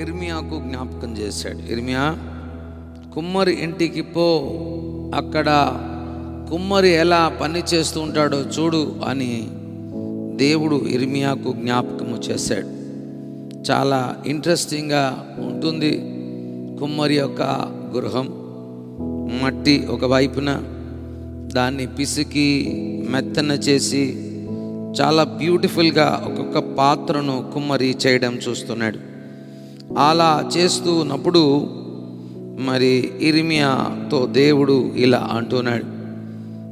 ఇర్మియాకు జ్ఞాపకం చేశాడు. ఇర్మియా కుమ్మరి ఇంటికి పో. అక్కడ కుమ్మరి ఎలా పని చేస్తూ ఉంటాడో చూడు అని దేవుడు ఇర్మియాకు జ్ఞాపకము చేశాడు. చాలా ఇంట్రెస్టింగ్గా ఉంటుంది కుమ్మరి యొక్క గృహం. మట్టి ఒక వైపున దాన్ని పిసికి మెత్తన చేసి చాలా బ్యూటిఫుల్గా ఒక్కొక్క పాత్రను కుమ్మరి చేయడం చూస్తున్నాడు. అలా చేస్తూ ఉన్నప్పుడు మరి ఇరిమియాతో దేవుడు ఇలా అంటున్నాడు.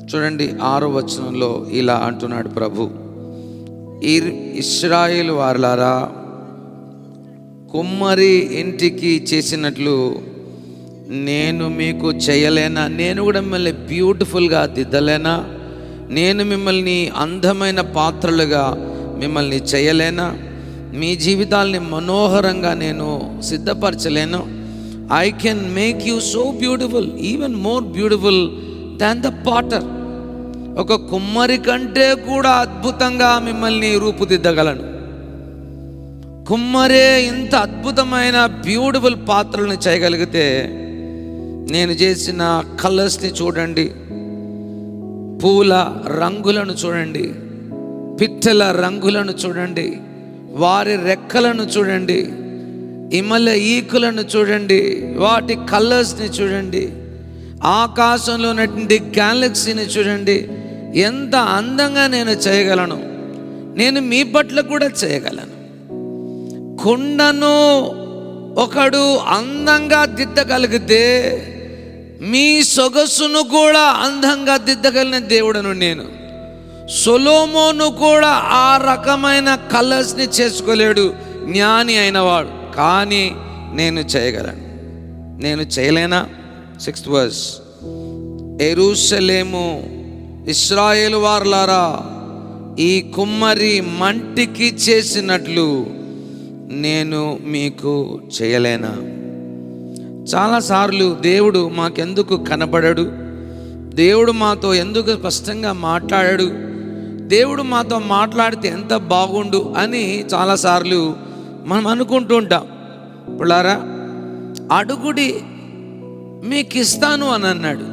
చూడండి ఆరో వచనంలో ఇలా అంటున్నాడు ప్రభు. ఇర్ ఇస్రాయిల్ వార్లారా కుమ్మరి ఇంటికి చేసినట్లు నేను మీకు చేయలేనా? నేను కూడా మిమ్మల్ని బ్యూటిఫుల్గా దిద్దలేనా? నేను మిమ్మల్ని అందమైన పాత్రలుగా మిమ్మల్ని చేయలేనా? మీ జీవితాల్ని మనోహరంగా నేను సిద్ధపరచలేను. I can make you so beautiful even more beautiful than the potter ఒక కుమ్మరి కంటే కూడా అద్భుతంగా మిమ్మల్ని రూపుదిద్దగలను. కుమ్మరే ఇంత అద్భుతమైన బ్యూటిఫుల్ పాత్రలను చేయగలిగితే నేను చేసిన కలర్స్ని చూడండి. పూల రంగులను చూడండి. పిట్టల రంగులను చూడండి. వారి రెక్కలను చూడండి. ఇమల ఈకులను చూడండి. వాటి కలర్స్ని చూడండి. ఆకాశంలో ఉన్నటువంటి గ్యాలక్సీని చూడండి. ఎంత అందంగా నేను చేయగలను. నేను మీ పట్ల కూడా చేయగలను. కుండను ఒకడు అందంగా దిద్దగలిగితే మీ సొగసును కూడా అందంగా దిద్దగలిగిన దేవుడను నేను. సొలోమోను కూడా ఆ రకమైన కలర్స్ని చేసుకోలేడు జ్ఞాని అయినవాడు. కానీ నేను చేయగలను. నేను చేయలేనా? సిక్స్త్ వర్స్ ఎరుసలేము ఇస్రాయేల్ వార్లారా ఈ కుమ్మరి మంటికి చేసినట్లు నేను మీకు చేయలేనా? చాలాసార్లు దేవుడు మాకెందుకు కనపడడు? దేవుడు మాతో ఎందుకు స్పష్టంగా మాట్లాడాడు? దేవుడు మాతో మాట్లాడితే ఎంత బాగుండు అని చాలాసార్లు మనం అనుకుంటూ ఉంటాం. పిల్లారా అడుగుడి మీకు ఇస్తాను అని అన్నాడు.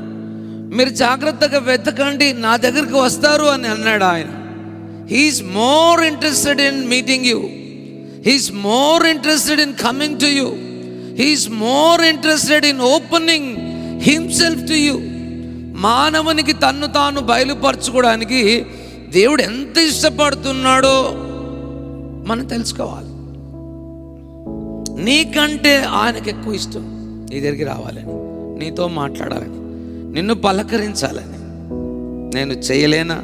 మీరు జాగ్రత్తగా వెతకండి నా దగ్గరికి వస్తారు అని అన్నాడు ఆయన. He is more interested in meeting you he is more interested in coming to you he is more interested in opening himself to you మానవునికి తన్ను తాను బయలుపరచుకోవడానికి దేవుడు ఎంత ఇష్టపడుతున్నాడో మనం తెలుసుకోవాలి. నీకంటే ఆయనకు ఎక్కువ ఇష్టం నీ దగ్గరికి రావాలని నీతో మాట్లాడాలని నిన్ను పలకరించాలని. నేను చేయలేనా?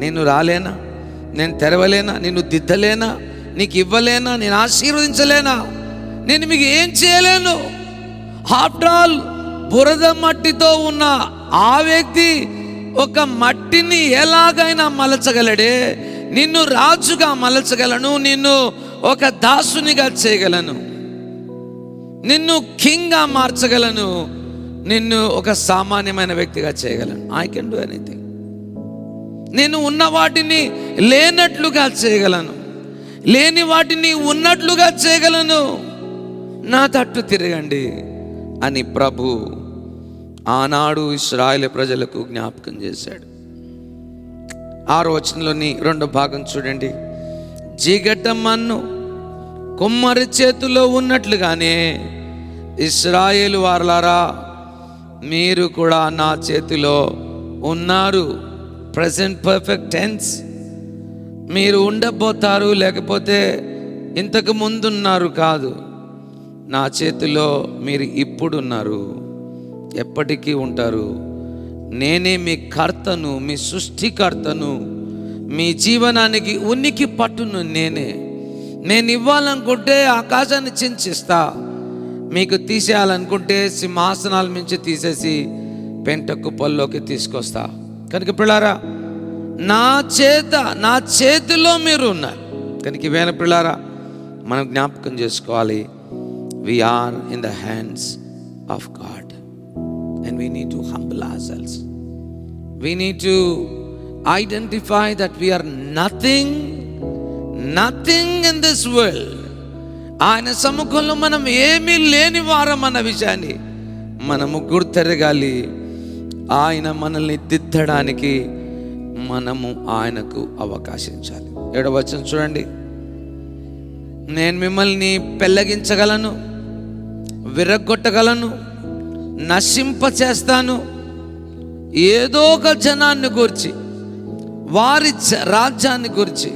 నేను రాలేనా? నేను తెరవలేనా? నిన్ను దిద్దలేనా? నీకు ఇవ్వలేనా? నేను ఆశీర్వదించలేనా? నేను మీకు ఏం చేయలేను? ఆఫ్టర్ ఆల్ బురద మట్టితో ఉన్న ఆ వ్యక్తి ఒక మట్టిని ఎలాగైనా మలచగలడే నిన్ను రాజుగా మలచగలను నిన్ను ఒక దాసునిగా చేయగలను నిన్ను కింగ్గా మార్చగలను నిన్ను ఒక సామాన్యమైన వ్యక్తిగా చేయగలను. ఐ కెన్ డూ ఎనీథింగ్ నేను ఉన్న వాటిని లేనట్లుగా చేయగలను లేని వాటిని ఉన్నట్లుగా చేయగలను. నా తట్టు తిరగండి అని ప్రభు ఆనాడు ఇస్రాయల్ ప్రజలకు జ్ఞాపకం చేశాడు. ఆరో వచనంలోని రెండో భాగం చూడండి. జిగట మన్ను కుమ్మరి చేతిలో ఉన్నట్లుగానే ఇస్రాయేల్ వారలారా మీరు కూడా నా చేతిలో ఉన్నారు. ప్రజెంట్ పర్ఫెక్ట్ టెన్స్ మీరు ఉండబోతారు లేకపోతే ఇంతకు ముందున్నారు కాదు. నా చేతిలో మీరు ఇప్పుడున్నారు. ఎప్పటికీ ఉంటారు. నేనే మీ కర్తను మీ సృష్టికర్తను మీ జీవనానికి ఉనికి పట్టును నేనే. నేను ఇవ్వాలనుకుంటే ఆకాశాన్ని చించిస్తా. మీకు తీసేయాలనుకుంటే సింహాసనాల నుంచి తీసేసి పెంట కుప్పల్లోకి తీసుకొస్తా. కనుక పిల్లారా నా చేత నా చేతిలో మీరు ఉన్నారు. కనుక వేల పిల్లారా మనం జ్ఞాపకం చేసుకోవాలి. We are in the hands of God and we need to humble ourselves. We need to identify that we are nothing, nothing in this world. ఆయన సముఖంలో మనం ఏమీ లేని వారం అన్న విషయాన్ని మనము గుర్తెరగాలి. ఆయన మనల్ని దిద్దడానికి మనము ఆయనకు అవకాశించాలి. ఏడవచనం చూడండి. నేను మిమ్మల్ని పెళ్ళగించగలను విరగొట్టగలను నశింప చేస్తాను ఏదో ఒక జనాన్ని గురించి వారి జ- రాజ్యాన్ని గురించి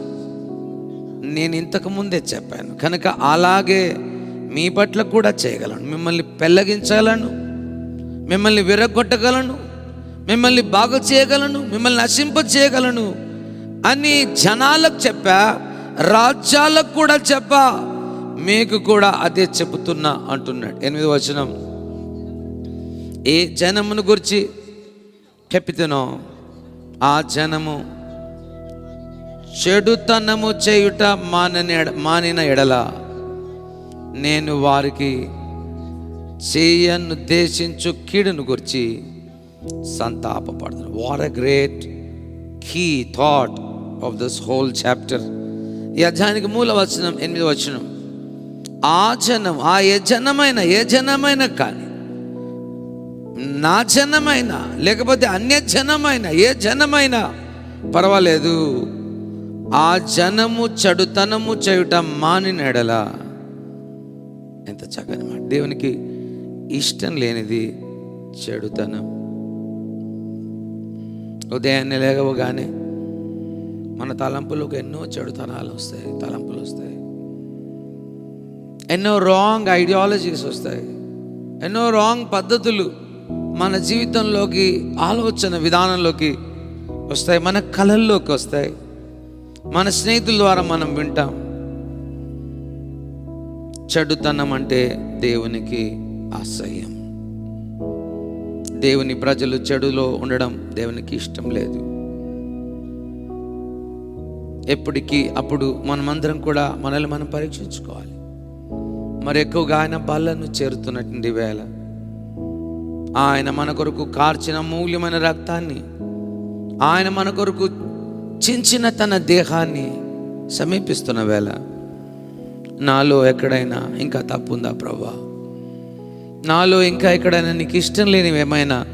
నేను ఇంతకు ముందే చెప్పాను. కనుక అలాగే మీ పట్ల కూడా చేయగలను. మిమ్మల్ని పెళ్ళగించగలను మిమ్మల్ని విరగొట్టగలను మిమ్మల్ని బాగు చేయగలను మిమ్మల్ని నశింప చేయగలను అని జనాలకు చెప్పా రాజ్యాలకు కూడా చెప్పా మీకు కూడా అదే చెబుతున్నా అంటున్నాడు. ఎనిమిది వచనం. ఏ జనమును గురించి చెప్పితేనో ఆ జనము చెడుతనము చేయుట మానని ఎడ- మానిన ఎడల నేను వారికి చేయనుద్దేశించు కీడును గురించి సంతాపపడతాను what a great key thought of this whole chapter ఈ అధ్యాయానికి మూల వచనం ఎనిమిది వచనం. ఆ జనం ఆ ఏ జనమైన ఏ జనమైన కానీ నా జనమైన లేకపోతే అన్య జనమైన ఏ జనమైనా పర్వాలేదు. ఆ జనము చెడుతనము చేయుట మానినెడలా. ఎంత చక్కని మాట. దేవునికి ఇష్టం లేనిది చెడుతనం. ఉదయాన్నే లేవగానే మన తలంపులకు ఎన్నో చెడుతనాలు వస్తాయి తలంపులు వస్తాయి. ఎన్నో రాంగ్ ఐడియాలజీస్ వస్తాయి. ఎన్నో రాంగ్ పద్ధతులు మన జీవితంలోకి ఆలోచన విధానంలోకి వస్తాయి మన కళల్లోకి వస్తాయి. మన స్నేహితుల ద్వారా మనం వింటాం. చెడుతనం అంటే దేవునికి అసహ్యం దేవుని ప్రజలు చెడులో ఉండడం దేవునికి ఇష్టం లేదు. ఎప్పటికీ అప్పుడు మనమందరం కూడా మనల్ని మనం పరీక్షించుకోవాలి. మరి ఎక్కువగా ఆయన బల్లను చేరుతున్నటువంటి వేళ ఆయన మన కొరకు కార్చిన మూల్యమైన రక్తాన్ని ఆయన మన కొరకు చించిన తన దేహాన్ని సమీపిస్తున్న వేళ నాలో ఎక్కడైనా ఇంకా తప్పు ఉందా ప్రభా నాలో ఇంకా ఎక్కడైనా నీకు ఇష్టం లేనివి ఏమైనా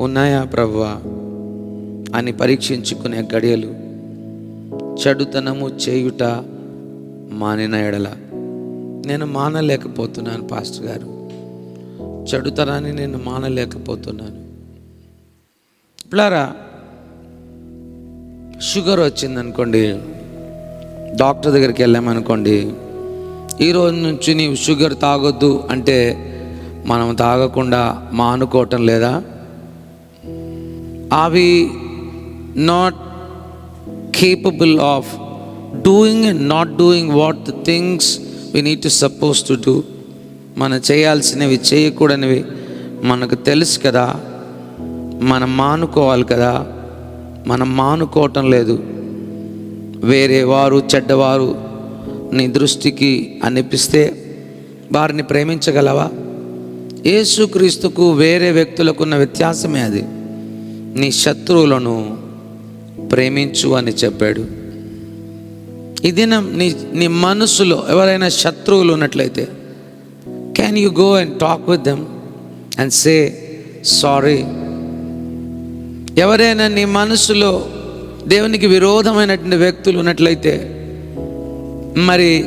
ఉన్నాయా ప్రభా అని పరీక్షించుకునే గడియలు చెడుతనము చేయుట మానిన ఎడల. నేను మానలేకపోతున్నాను పాస్టర్ గారు. చెడుతనాన్ని నేను మానలేకపోతున్నాను. ఇట్లారా షుగర్ వచ్చిందనుకోండి డాక్టర్ దగ్గరికి వెళ్ళామనుకోండి ఈ రోజు నుంచి నీవు షుగర్ తాగొద్దు అంటే మనం తాగకుండా మానుకోవటం లేదా? అవి not capable of doing and not doing what the things we need to suppose to do మనం చేయాల్సినవి చేయకూడనివి మనకు తెలుసు కదా. మనం మానుకోవాలి కదా. మనం మానుకోవటం లేదు. వేరే వారు చెడ్డవారు నీ దృష్టికి అనిపిస్తే వారిని ప్రేమించగలవా? యేసుక్రీస్తుకు వేరే వ్యక్తులకు ఉన్న వ్యత్యాసమే అది. నీ శత్రువులను ప్రేమించు అని చెప్పాడు. ఈ దినం నీ నీ మనసులో ఎవరైనా శత్రువులు ఉన్నట్లయితే can you go and talk with them and say sorry ఎవరైనా నీ మనసులో దేవునికి విరోధమైనటువంటి వ్యక్తులు ఉన్నట్లయితే మరి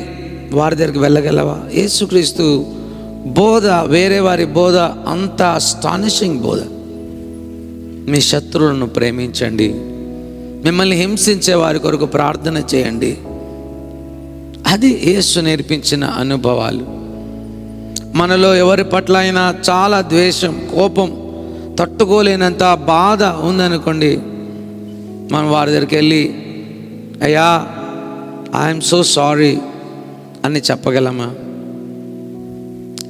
వారి దగ్గరికి వెళ్ళగలవా? యేసుక్రీస్తు బోధ వేరే వారి బోధ అంత అస్టానిషింగ్ బోధ. మీ శత్రువులను ప్రేమించండి. మిమ్మల్ని హింసించే వారి కొరకు ప్రార్థన చేయండి. అది యేసు నేర్పించిన అనుభవాలు. మనలో ఎవరి పట్ల అయినా చాలా ద్వేషం కోపం తట్టుకోలేనంత బాధ ఉందనుకోండి మనం వారి దగ్గరికి వెళ్ళి అయ్యా ఐఎమ్ సో సారీ అని చెప్పగలమా?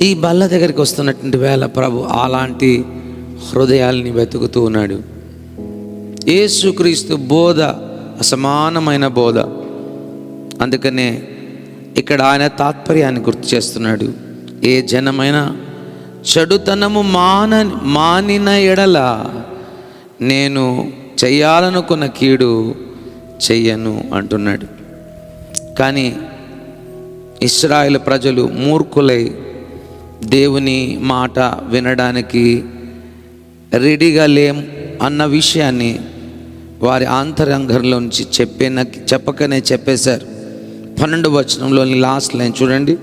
ఈ బల్ల దగ్గరికి వస్తున్నటువంటి వేళ ప్రభు అలాంటి హృదయాల్ని వెతుకుతూ ఉన్నాడు. యేసుక్రీస్తు బోధ అసమానమైన బోధ. అందుకనే ఇక్కడ ఆయన తాత్పర్యాన్ని గుర్తు చేస్తున్నాడు. ఏ జనమైనా చెడుతనము మాన మానిన ఎడల నేను చెయ్యాలనుకున్న కీడు చెయ్యను అంటున్నాడు. కానీ ఇస్రాయేల్ ప్రజలు మూర్ఖులై దేవుని మాట వినడానికి రెడీగా లేం అన్న విషయాన్ని వారి ఆంతరంగంలోంచి చెప్పే చెప్పకనే చెప్పేశారు. పన్నెండు వచనంలోని లాస్ట్ లైన్ చూడండి.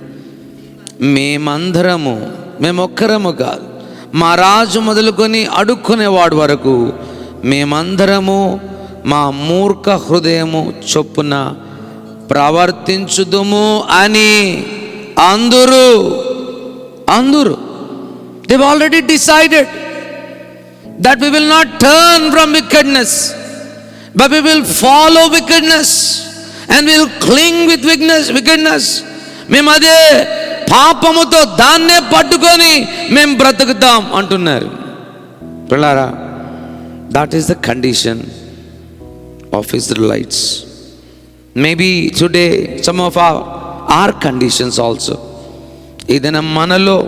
మేమందరము మేమొక్కరము కాదు. మా రాజు మొదలుకొని అడుక్కునేవాడు వరకు మేమందరము మా మూర్ఖ హృదయము చొప్పున ప్రవర్తించుదుము అని అందరూ అందరు they've already decided that will not turn from wickedness but will follow wickedness and will cling with weakness wickedness మేము అదే పాపముతో దాన్నే పట్టుకొని మేము బ్రతుకుతాం అంటున్నారు. పిల్లారా that is the condition of lights maybe today some of our our conditions also ఏదైనా మనలో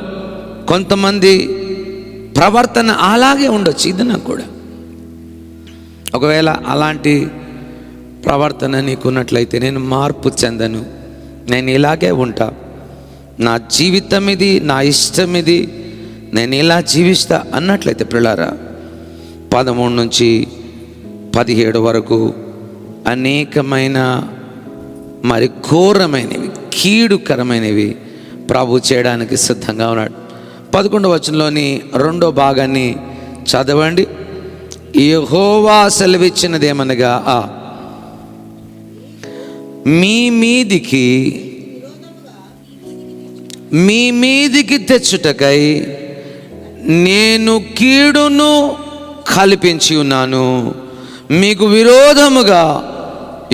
కొంతమంది ప్రవర్తన అలాగే ఉండొచ్చు ఇది నాకు కూడా. ఒకవేళ అలాంటి ప్రవర్తన నీకున్నట్లయితే నేను మార్పు చెందను. నేను ఇలాగే ఉంటా. నా జీవితం ఇది నా ఇష్టం ఇది నేను ఇలా జీవిస్తా అన్నట్లయితే పిల్లారా పదమూడు నుంచి పదిహేడు వరకు అనేకమైన మరి ఘోరమైనవి కీడుకరమైనవి ప్రభు చేయడానికి సిద్ధంగా ఉన్నాడు. పదకొండవ వచనంలోని రెండో భాగాన్ని చదవండి. యహోవా సెలవిచ్చినదేమనగా ఆ మీ మీదికి మీ మీదికి తెచ్చుటకై నేను కీడును కల్పించి ఉన్నాను. మీకు విరోధముగా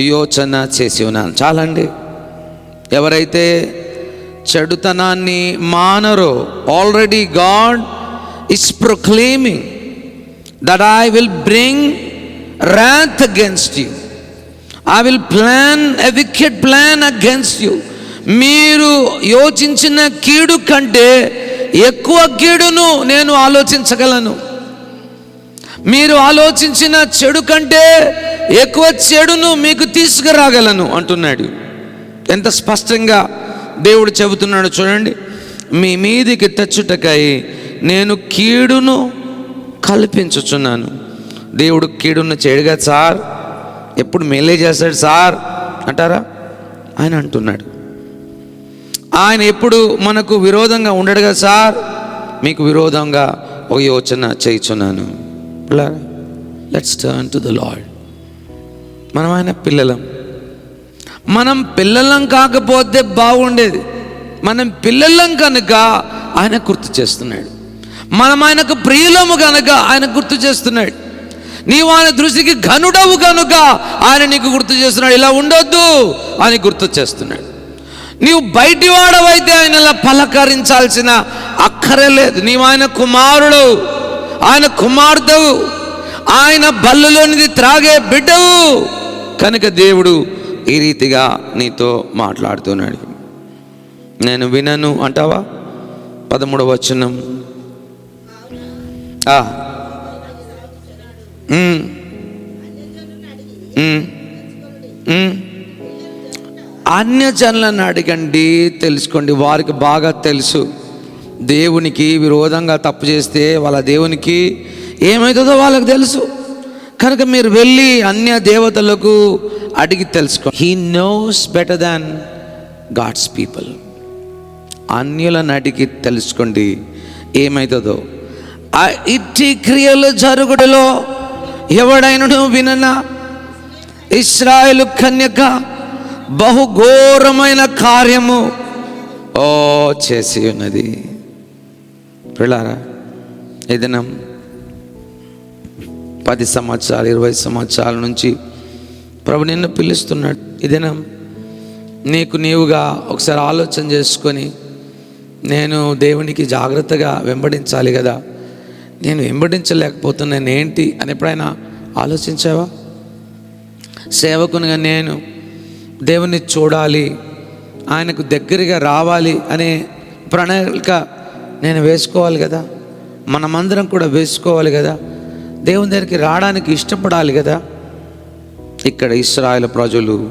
యోచన చేసి ఉన్నాను. చాలండి. ఎవరైతే చెడుతనాన్ని మానరో already God is proclaiming that I will bring wrath against you I will plan a wicked plan against you మీరు యోచించిన కీడు కంటే ఎక్కువ కీడును నేను ఆలోచించగలను. మీరు ఆలోచించిన చెడు కంటే ఎక్కువ చెడును మీకు తీసుకురాగలను అంటున్నాడు. ఎంత స్పష్టంగా దేవుడు చెబుతున్నాడు చూడండి. మీ మీదికి తెచ్చుటకై నేను కీడును కల్పించుచున్నాను. దేవుడు కీడును చేయడుగా సార్? ఎప్పుడు మేలే చేస్తాడు సార్? అంటారా? ఆయన అంటున్నాడు. ఆయన ఎప్పుడు మనకు విరోధంగా ఉండడుగా సార్? మీకు విరోధంగా ఒక యోచన చేయుచున్నాను. Let's turn to the Lord మనం ఆయన పిల్లలం. మనం పిల్లలం కాకపోతే బాగుండేది. మనం పిల్లలం కనుక ఆయన గుర్తు చేస్తున్నాడు. మనం ఆయనకు ప్రియులము కనుక ఆయన గుర్తు చేస్తున్నాడు. నీవు ఆయన దృష్టికి ఘనుడవు కనుక ఆయన నీకు గుర్తు చేస్తున్నాడు. ఇలా ఉండొద్దు అని గుర్తు చేస్తున్నాడు. నీవు బయటివాడవైతే ఆయనలా పలకరించాల్సిన అక్కరే లేదు. నీవు ఆయన కుమారుడు ఆయన కుమార్తెవు. ఆయన బల్లులోనిది త్రాగే బిడ్డవు. కనుక దేవుడు ఈ రీతిగా నీతో మాట్లాడుతున్నాడు. నేను వినను అంటావా? పదమూడవ వచనం. ఆ. ఉమ్. అన్య జనులను అన్యజనులను అడగండి తెలుసుకోండి. వారికి బాగా తెలుసు. దేవునికి విరోధంగా తప్పు చేస్తే వాళ్ళ దేవునికి ఏమవుతుందో వాళ్ళకి తెలుసు. కనుక మీరు వెళ్ళి అన్య దేవతలకు అడిగి తెలుసుకో. He knows better than God's people అన్యులను అడిగి తెలుసుకోండి. ఏమవుతుందో ఆ ఇట్టి క్రియలు జరుగుడులో ఎవడైనను విననా? ఇస్రాయలు కన్యక బహుఘోరమైన కార్యము. ఓ చేసి ఉన్నది. పిల్లారా ఈ దినం పది సంవత్సరాలు ఇరవై సంవత్సరాల నుంచి ప్రభు నిన్ను పిలుస్తున్నాడు. ఈ దినం నీకు నీవుగా ఒకసారి ఆలోచన చేసుకొని నేను దేవునికి జాగ్రత్తగా వెంబడించాలి కదా. నేను వెంబడించలేకపోతున్నాను ఏంటి అని ఎప్పుడైనా ఆలోచించావా? సేవకునిగా నేను దేవుని చూడాలి ఆయనకు దగ్గరగా రావాలి అనే ప్రణాళిక నేను వేసుకోవాలి కదా. మనమందరం కూడా వేసుకోవాలి కదా. దేవుని దగ్గరికి రావడానికి ఇష్టపడాలి కదా. ఇక్కడ ఇస్రాయల్ ప్రజలు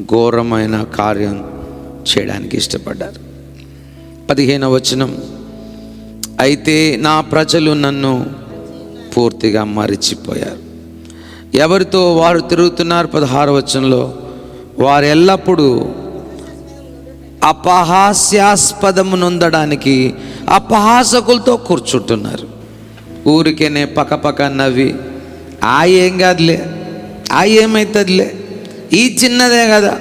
ఘోరమైన కార్యం చేయడానికి ఇష్టపడ్డారు. పదిహేనవ వచనం అయితే నా ప్రజలు నన్ను పూర్తిగా మరిచిపోయారు. ఎవరితో వారు తిరుగుతున్నారు? పదహారు వచనంలో వారు ఎల్లప్పుడూ అపహాస్యాస్పదము నొందడానికి అపహాసకులతో కూర్చుంటున్నారు. ఊరికేనే పక్కపక్క నవ్వి ఆ ఏం కాదులే ఆ ఏమవుతుందిలే ఈ చిన్నదే కదా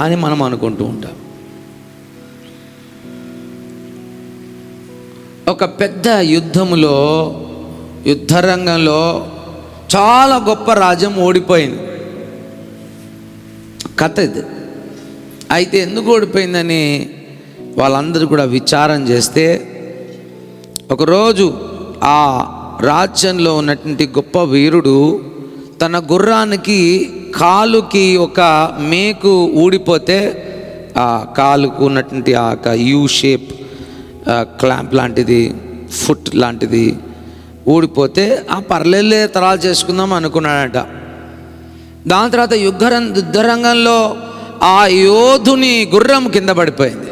అని మనం అనుకుంటూ ఉంటాం. ఒక పెద్ద యుద్ధములో యుద్ధరంగంలో చాలా గొప్ప రాజ్యం ఓడిపోయింది. కథ ఇది. అయితే ఎందుకు ఓడిపోయిందని వాళ్ళందరూ కూడా విచారం చేస్తే ఒకరోజు ఆ రాజ్యంలో ఉన్నటువంటి గొప్ప వీరుడు తన గుర్రానికి కాలుకి ఒక మేకు ఊడిపోతే ఆ కాలుకు ఉన్నటువంటి ఆ యొక్క యూ షేప్ క్లాంప్ లాంటిది ఫుట్ లాంటిది ఊడిపోతే ఆ పర్లేలే తరాలు చేసుకుందాం అనుకున్నాడట. దాని తర్వాత యుద్ధరం యుద్ధరంగంలో ఆ యోధుని గుర్రం కింద పడిపోయింది.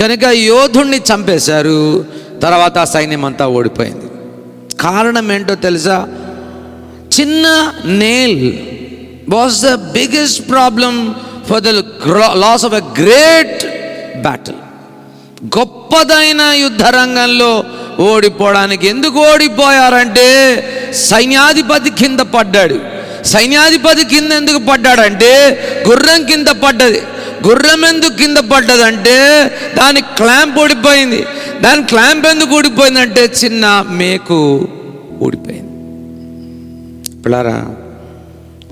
కనుక యోధుణ్ణి చంపేశారు తర్వాత ఆ సైన్యం అంతా ఓడిపోయింది. కారణం ఏంటో తెలుసా? చిన్న nail was the biggest problem for the loss of a great battle గొప్పదైన యుద్ధ రంగంలో ఓడిపోవడానికి ఎందుకు ఓడిపోయారంటే సైన్యాధిపతి కింద పడ్డాడు. సైన్యాధిపతి కింద ఎందుకు పడ్డాడంటే గుర్రం కింద పడ్డది. గుర్రం ఎందుకు కింద పడ్డదంటే దాని క్లాంప్ ఓడిపోయింది దాని క్లాంప్ ఎందుకు ఓడిపోయిందంటే చిన్న మేకు ఓడిపోయింది పిల్లారా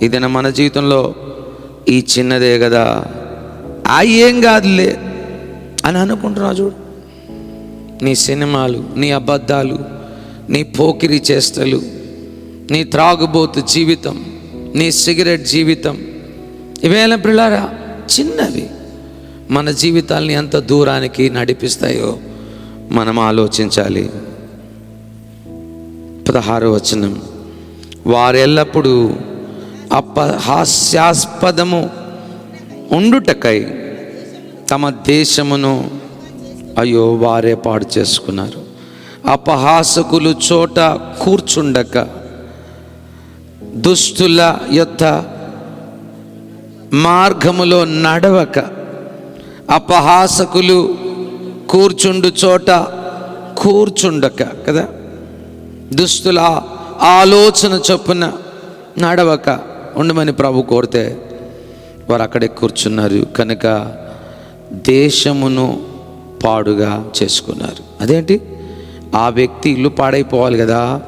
ఇదైనా మన జీవితంలో ఈ చిన్నదే కదా. ఆ ఏం కాదులే అని అనుకుంటున్నా చూడు. నీ సినిమాలు నీ అబద్ధాలు నీ పోకిరి చేష్టలు నీ త్రాగుబోతు జీవితం నీ సిగరెట్ జీవితం. ఇవేళ పిల్లారా చిన్నవి. మన జీవితాల్ని ఎంత దూరానికి నడిపిస్తాయో మనం ఆలోచించాలి. పదహారు వచనం. వారెల్లప్పుడూ అపహాస్యాస్పదము ఉండుటకై తమ దేశమును అయ్యో వారే పాడు చేసుకున్నారు. అపహాసకులు చోట కూర్చుండక దుష్టుల యొక్క మార్గములో నడవక అపహాసకులు కూర్చుండు చోట కూర్చుండక కదా? దుస్తుల ఆలోచన చొప్పున నడవక. ఉండమని ప్రభు కోరితే వారు అక్కడే కూర్చున్నారు. కనుక దేశమును పాడుగా చేసుకున్నారు. అదేంటి? ఆ వ్యక్తి ఇల్లు పాడైపోవాలి కదా.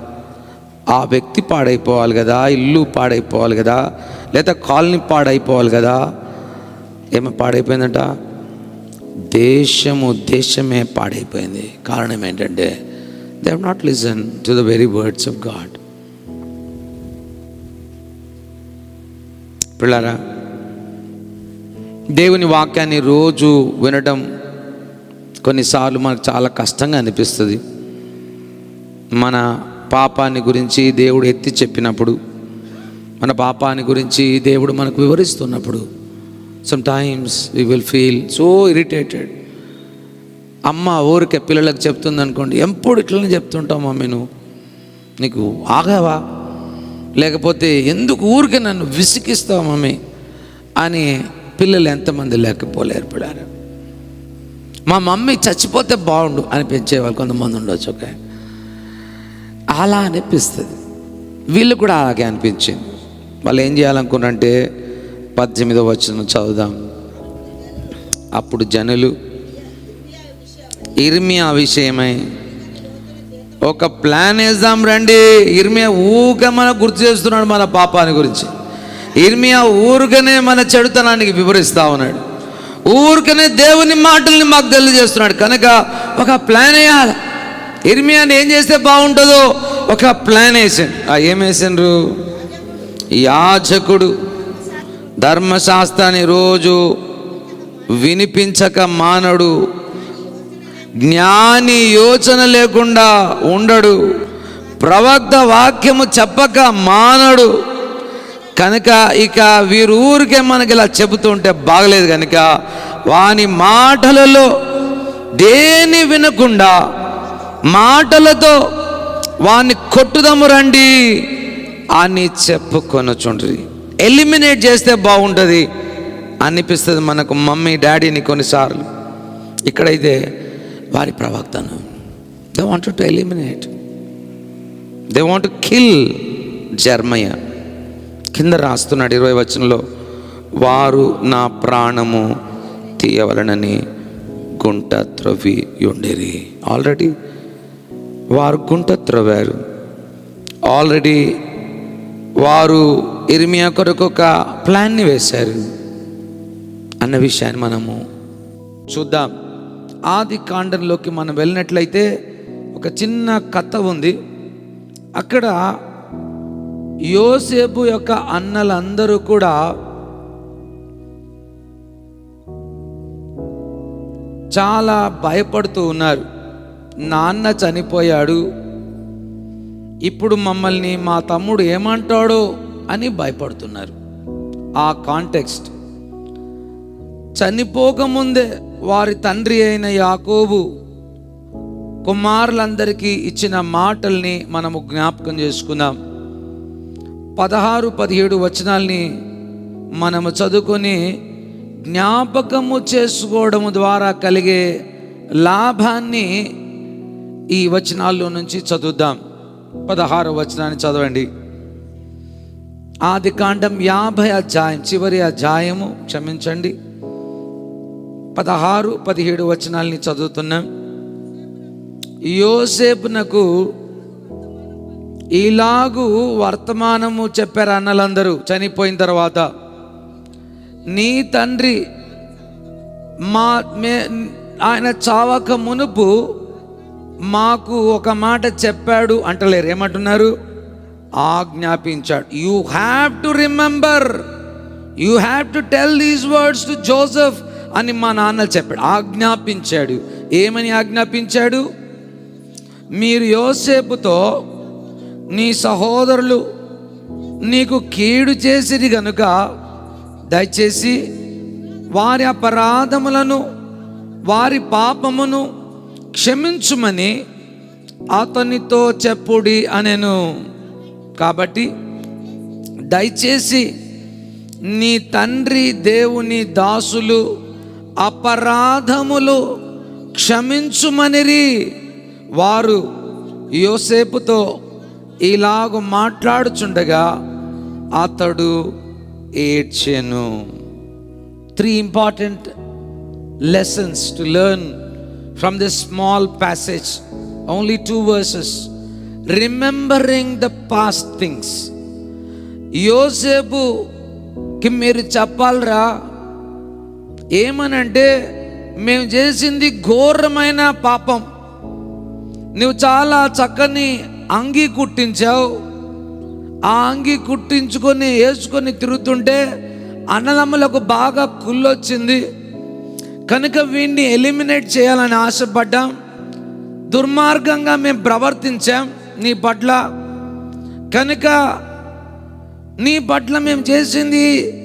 ఆ వ్యక్తి పాడైపోవాలి కదా ఇల్లు పాడైపోవాలి కదా లేదా కాలనీ పాడైపోవాలి కదా. ఏమో పాడైపోయిందంట? దేశము దేశమే పాడైపోయింది. కారణం ఏంటంటే they have not listen to the very words of God పిల్లరా దేవుని వాక్యాన్ని రోజు వినడం కొన్నిసార్లు మనకు చాలా కష్టంగా అనిపిస్తుంది. మన పాపాన్ని గురించి దేవుడు ఎత్తి చెప్పినప్పుడు మన పాపాన్ని గురించి దేవుడు మనకు వివరిస్తున్నప్పుడు sometimes we will feel so irritated అమ్మ ఊరికే పిల్లలకు చెప్తుంది అనుకోండి ఎప్పుడు ఇట్లనే చెప్తుంటావు మమ్మీ నువ్వు? నీకు ఆగావా? లేకపోతే ఎందుకు ఊరికే నన్ను విసిగిస్తావు మమ్మీ? అని పిల్లలు ఎంతమంది లేకపోలేరు పడారు మా మమ్మీ చచ్చిపోతే బాగుండు అని పెంచేవాళ్ళు కొంతమంది ఉండొచ్చు ఓకే. అలా అనిపిస్తుంది. వీళ్ళు కూడా అలాగే అనిపించింది. వాళ్ళు ఏం చేయాలనుకున్నంటే పద్దెనిమిదో వచ్చిన చదువుదాం. అప్పుడు జనులు ఇర్మియా విషయమై ఒక ప్లాన్ వేద్దాం రండి. ఇర్మియా ఊక మన గుర్తు చేస్తున్నాడు మన పాపాన్ని గురించి. ఇర్మియా ఊరికనే మన చెడుతనానికి వివరిస్తా ఉన్నాడు. ఊరికనే దేవుని మాటల్ని మాకు తెలియజేస్తున్నాడు. కనుక ఒక ప్లాన్ వేయాలి. ఇర్మియాని ఏం చేస్తే బాగుంటుందో ఒక ప్లాన్ వేసాను ఆ ఏం వేసిండ్రు? యాజకుడు ధర్మశాస్త్రాన్ని రోజు వినిపించక మానడు. జ్ఞాని యోచన లేకుండా ఉండడు. ప్రవక్త వాక్యము చెప్పక మానడు. కనుక ఇక వీరు ఊరికే మనకి ఇలా చెబుతుంటే బాగలేదు కనుక వాని మాటలలో దేని వినకుండా మాటలతో వాణ్ణి కొట్టుదాము రండి అని చెప్పుకొనొచ్చుండ్రి ఎలిమినేట్ చేస్తే బాగుంటుంది అనిపిస్తుంది మనకు మమ్మీ డాడీని కొన్నిసార్లు. ఇక్కడైతే వారి ప్రవక్తను they want to eliminate they want kill Jeremiah కింద రాస్తున్నాడు ఇరవై వచనంలో వారు నా ప్రాణము తీయవలనని గుంట త్రవ్వి ఉండేరి ఆల్రెడీ వారు గుంట త్రవ్వారు ఆల్రెడీ వారు ఇర్మియా కొరకు ఒక ప్లాన్ని వేశారు. అన్న విషయాన్ని మనము చూద్దాం. ఆది కాండంలోకి మనం వెళ్ళినట్లయితే ఒక చిన్న కథ ఉంది. అక్కడ యోసేపు యొక్క అన్నలందరూ కూడా చాలా భయపడుతూ ఉన్నారు. నాన్న చనిపోయాడు. ఇప్పుడు మమ్మల్ని మా తమ్ముడు ఏమంటాడో అని భయపడుతున్నారు. ఆ కాంటెక్స్ట్. చనిపోకముందే వారి తండ్రి అయిన యాకోబు కుమారులందరికీ ఇచ్చిన మాటల్ని మనము జ్ఞాపకం చేసుకుందాం. పదహారు పదిహేడు వచనాల్ని మనము చదువుకొని జ్ఞాపకము చేసుకోవడం ద్వారా కలిగే లాభాన్ని ఈ వచనాల్లో నుంచి చదువుదాం. పదహారు వచనాన్ని చదవండి. ఆది కాండం యాభై అధ్యాయం చివరి అధ్యాయము క్షమించండి. పదహారు పదిహేడు వచనాల్ని చదువుతున్నాం. యోసేపునకు ఇలాగు వర్తమానము చెప్పారు అన్నలందరూ చనిపోయిన తర్వాత. నీ తండ్రి మా మే ఆయన చావక మునుపు మాకు ఒక మాట చెప్పాడు అంటలేరు. ఏమంటున్నారు? ఆజ్ఞాపించాడు. You have to remember you have to tell these words to Joseph అని మా నాన్న చెప్పాడు. ఆజ్ఞాపించాడు. ఏమని ఆజ్ఞాపించాడు? మీరు యోసేపుతో నీ సహోదరులు నీకు కీడు చేసిరి గనుక దయచేసి వారి అపరాధములను వారి పాపమును క్షమించుమని అతనితో చెప్పుడి అనెను. కాబట్టి దయచేసి నీ తండ్రి దేవుని దాసులు అపరాధములు క్షమించుమనిరి. వారు యోసేపుతో ఇలాగ మాట్లాడుచుండగా అతడు ఏడ్చెను. Three important lessons to learn from the small passage only two verses remembering the past things యోసేపుకి మీరు చెప్పాలరా? ఏమనంటే మేము చేసింది ఘోరమైన పాపం. నువ్వు చాలా చక్కని అంగి కుట్టించావు. ఆ అంగి కుట్టించుకొని వేసుకొని తిరుగుతుంటే అన్నదమ్ములకు బాగా కుళ్ళొచ్చింది. కనుక వీడిని ఎలిమినేట్ చేయాలని ఆశపడ్డాం. దుర్మార్గంగా మేము ప్రవర్తించాం నీ పట్ల. కనుక నీ పట్ల మేము చేసింది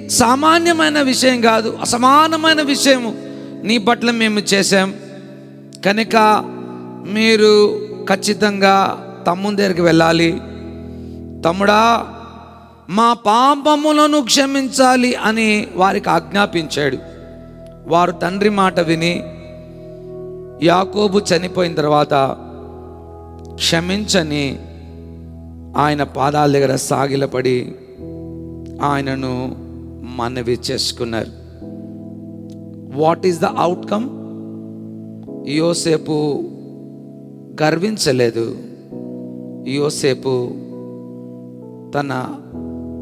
సామాన్యమైన విషయం కాదు అసమానమైన విషయము నీ పట్ల మేము చేశాం. కనుక మీరు ఖచ్చితంగా తమ్ముని దగ్గరికి వెళ్ళాలి. తమ్ముడా మా పాపములను క్షమించాలి అని వారికి ఆజ్ఞాపించాడు. వారు తండ్రి మాట విని యాకోబు చనిపోయిన తర్వాత క్షమించని ఆయన పాదాల దగ్గర సాగిలపడి ఆయనను మనవి చేసుకున్నారు. వాట్ ఈస్ ద అవుట్కమ్ యోసేపు గర్వించలేదు. యోసేపు తన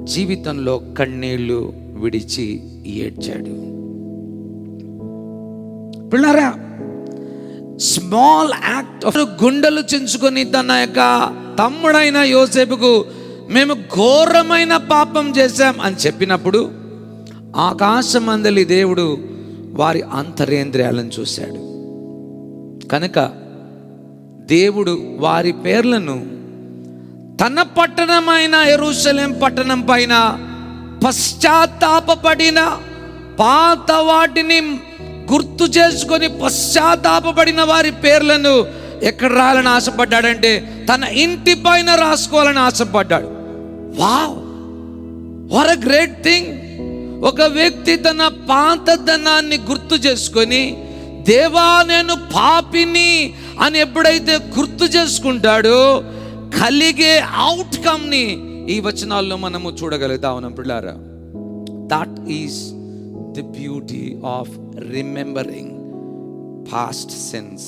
జీవితంలో కన్నీళ్ళు విడిచి ఏడ్చాడు. పిల్లరా స్మాల్ యాక్ట్ ఆఫ్ గుండెలు చించుకొని తన యొక్క తమ్ముడైన యోసేపుకు మేము ఘోరమైన పాపం చేశాం అని చెప్పినప్పుడు ఆకాశమందలి దేవుడు వారి అంతరేంద్రియాలను చూశాడు. కనుక దేవుడు వారి పేర్లను తన పట్టణమైన ఎరుసలేం పట్టణం పైన పశ్చాత్తాపడిన పాత వాటిని గుర్తు చేసుకొని పశ్చాత్తాపడిన వారి పేర్లను ఎక్కడ రాయాలని ఆశపడ్డాడంటే తన ఇంటి పైన రాసుకోవాలని ఆశపడ్డాడు. Wow! What a great thing! ఒక వ్యక్తి తన పాతదనాన్ని గుర్తు చేసుకొని దేవా నేను పాపిని అని ఎప్పుడైతే గుర్తు చేసుకుంటాడో కలిగే అవుట్కమ్ని ఈ వచనాల్లో మనము చూడగలుగుతా ఉన్నాం పిల్లారా that is the beauty of remembering past sense